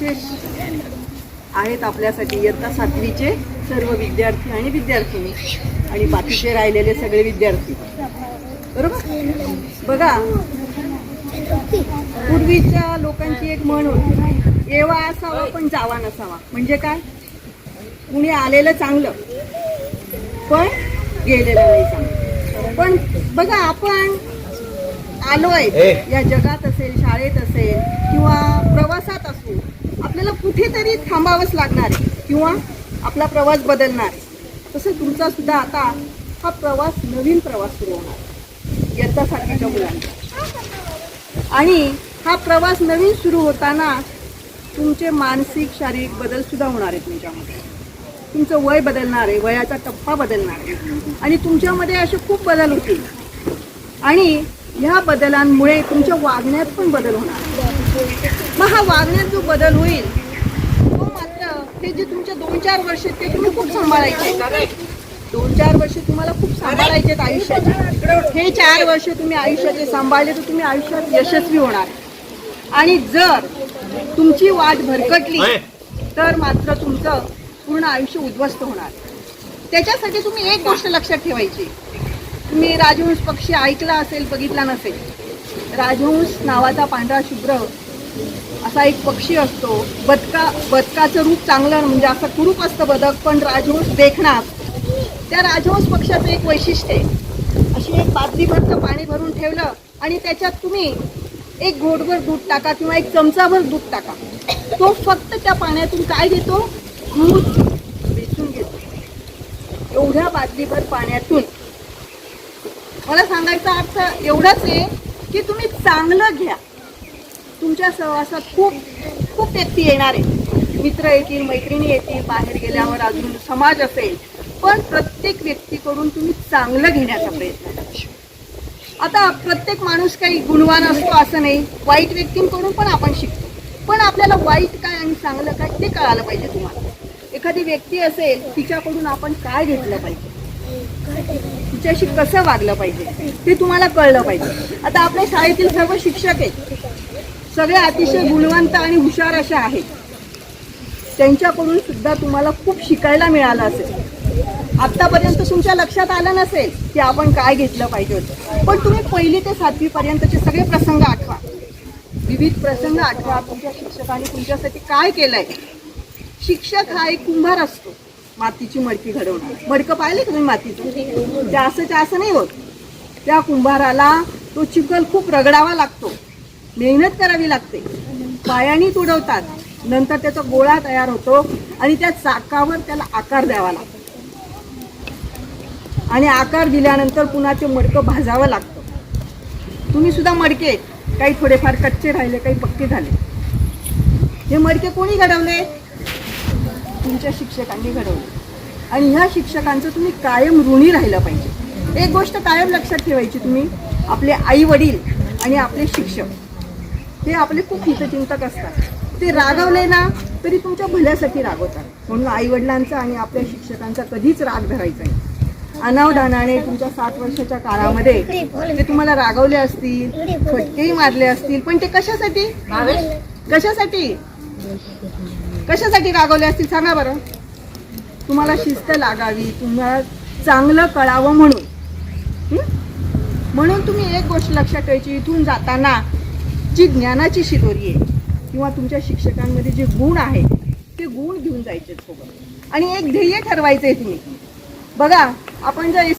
विशेष आहेत आपल्यासाठी. इयत्ता सातवीचे सर्व विद्यार्थी आणि विद्यार्थिनी आणि बाकीचे राहिलेले सगळे विद्यार्थी. बरोबर? बघा पूर्वीच्या लोकांची एक म्हण होती येवा असावा पण जावा नसावा. म्हणजे काय? कुणी आलेलं चांगलं पण गेलेलं नाही चांगलं. पण बघा आपण आलोय या जगात असेल शाळेत असेल किंवा आपल्याला कुठेतरी थांबावंच लागणार आहे किंवा आपला प्रवास बदलणार आहे. तसं तुमचा सुद्धा आता हा प्रवास नवीन प्रवास सुरू होणार आहे. इयत्ता मुलांचा. आणि हा प्रवास नवीन सुरू होताना तुमचे मानसिक शारीरिक बदल सुद्धा होणार आहेत तुमच्यामध्ये. तुमचं वय बदलणार आहे वयाचा टप्पा बदलणार आहे. आणि तुमच्यामध्ये असे खूप बदल होतील. आणि ह्या बदलांमुळे तुमच्या वागण्यात पण बदल होणार हा वागण्यात जो बदल होईल तो मात्र हे जे तुमचे दोन चार वर्ष ते तुम्ही खूप सांभाळायचे. दोन चार वर्ष तुम्हाला खूप सांभाळायचे आहेत आयुष्याचे. हे चार वर्ष तुम्ही आयुष्याचे सांभाळले तर तुम्ही आयुष्यात यशस्वी होणार. आणि जर तुमची वाट भरकटली तर मात्र तुमचं पूर्ण आयुष्य उद्ध्वस्त होणार. त्याच्यासाठी तुम्ही एक गोष्ट लक्षात ठेवायची. तुम्ही राजहंस पक्षी ऐकला असेल बघितला नसेल. राजहंस नावाचा पांढरा शुभ्र असा एक पक्षी असतो. बदका बदकाचं रूप चांगलं म्हणजे असं कुरूप असतं बदक पण राजहंस देखणार. त्या राजहंस पक्षाचं एक वैशिष्ट्य आहे. अशी एक बादलीभरचं पाणी भरून ठेवलं आणि त्याच्यात तुम्ही एक घोटभर दूध टाका किंवा एक चमचाभर दूध टाका. तो फक्त त्या पाण्यातून काय घेतो? दूध वेचून घेतो. एवढ्या बादलीभर पाण्यातून. मला सांगायचा अर्थ एवढाच आहे की तुम्ही चांगलं घ्या. तुमच्या सहवासात खूप खूप व्यक्ती येणार आहेत. मित्र येतील मैत्रिणी येतील बाहेर गेल्यावर अजून समाज असेल. पण प्रत्येक व्यक्तीकडून तुम्ही चांगलं घेण्याचा प्रयत्न करा. आता प्रत्येक माणूस काही गुणवान असतो असं नाही. वाईट व्यक्तींकडून पण आपण शिकतो. पण आपल्याला वाईट काय आणि चांगलं काय ते कळालं पाहिजे तुम्हाला. एखादी व्यक्ती असेल तिच्याकडून आपण काय घेतलं पाहिजे? तिच्याशी कसं वागलं पाहिजे? ते तुम्हाला कळलं पाहिजे. आता आपल्या शाळेतील सर्व शिक्षक आहेत. सगळे अतिशय गुणवंत आणि हुशार अशा आहेत. त्यांच्याकडून सुद्धा तुम्हाला खूप शिकायला मिळालं असेल. आत्तापर्यंत तुमच्या लक्षात आलं नसेल की आपण काय घेतलं पाहिजे होतं. पण तुम्ही पहिली ते सातवीपर्यंतचे सगळे प्रसंग आठवा. विविध प्रसंग आठवा. तुमच्या शिक्षकांनी तुमच्यासाठी काय केलंय? शिक्षक हा एक कुंभार असतो. मातीची मडकी घडवणं. मडकं पाहिले का तुम्ही मातीचं? जास्त जास्त नाही होत. त्या कुंभाराला तो चिखल खूप रगडावा लागतो. मेहनत करावी लागते. पायानी तुडवतात. नंतर त्याचा गोळा तयार होतो आणि त्या चाकावर त्याला आकार द्यावा लागतो. आणि आकार दिल्यानंतर पुन्हा ते मडकं भाजावं लागतं. तुम्ही सुद्धा मडके. काही थोडेफार कच्चे राहिले काही पक्के झाले. हे मडके कोणी घडवले? तुमच्या शिक्षकांनी घडवले. आणि ह्या शिक्षकांचं तुम्ही कायम ऋणी राहिलं पाहिजे. एक गोष्ट कायम लक्षात ठेवायची तुम्ही. आपले आई वडील आणि आपले शिक्षक. ते आपले खूप हितचिंतक असतात. ते रागवले ना तरी तुमच्या भल्यासाठी रागवतात. म्हणून आई वडिलांचा आणि आपल्या शिक्षकांचा कधीच राग धरायचा नाही. अनावधानाने तुमच्या सात वर्षाच्या काळामध्ये ते तुम्हाला रागवले असतील फटकेही मारले असतील पण ते कशासाठी? कशासाठी? कशासाठी रागवले असतील? सांगा बरं. तुम्हाला शिस्त लागावी तुम्हाला चांगलं कळावं म्हणून. म्हणून तुम्ही एक गोष्ट लक्षात ठेवायची इथून जाताना जी ज्ञानाची शिदोरी आहे किंवा तुमच्या शिक्षकांमध्ये जे गुण आहेत ते गुण घेऊन जायचे सोबत. आणि एक ध्येय ठरवायचं आहे तुम्ही. बघा आपण जर